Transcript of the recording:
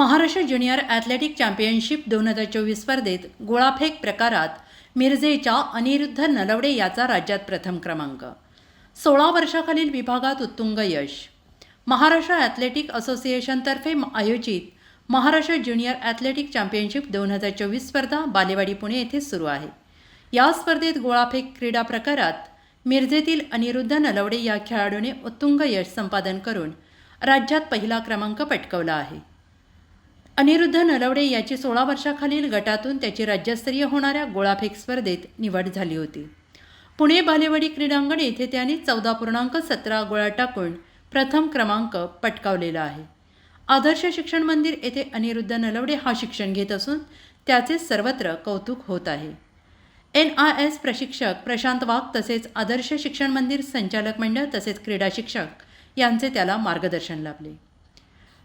Maharashtra junior athletic championship दोन हजार चोवीस स्पर्धेत गोळाफेक प्रकारात मिरजेच्या अनिरुद्ध नलवडे याचा राज्यात प्रथम क्रमांक. सोळा वर्षाखालील विभागात उत्तुंग यश. महाराष्ट्र ॲथलेटिक असोसिएशनतर्फे आयोजित महाराष्ट्र ज्युनियर ॲथलेटिक चॅम्पियनशिप दोन हजार चोवीस स्पर्धा बालेवाडी पुणे येथे सुरू आहे. या स्पर्धेत गोळाफेक क्रीडा प्रकारात मिरजेतील अनिरुद्ध नलवडे या खेळाडूने उत्तुंग यश संपादन करून राज्यात पहिला क्रमांक पटकवला आहे. अनिरुद्ध नलवडे याची सोळा वर्षाखालील गटातून त्याची राज्यस्तरीय होणाऱ्या गोळाफेक स्पर्धेत निवड झाली होती. पुणे बालेवाडी क्रीडांगण येथे त्याने चौदा पूर्णांक सतरा गोळा टाकून प्रथम क्रमांक पटकावलेला आहे. आदर्श शिक्षण मंदिर येथे अनिरुद्ध नलवडे हा शिक्षण घेत असून त्याचे सर्वत्र कौतुक होत आहे. एन आय एस प्रशिक्षक प्रशांत वाघ तसेच आदर्श शिक्षण मंदिर संचालक मंडळ तसेच क्रीडा शिक्षक यांचे त्याला मार्गदर्शन लाभले.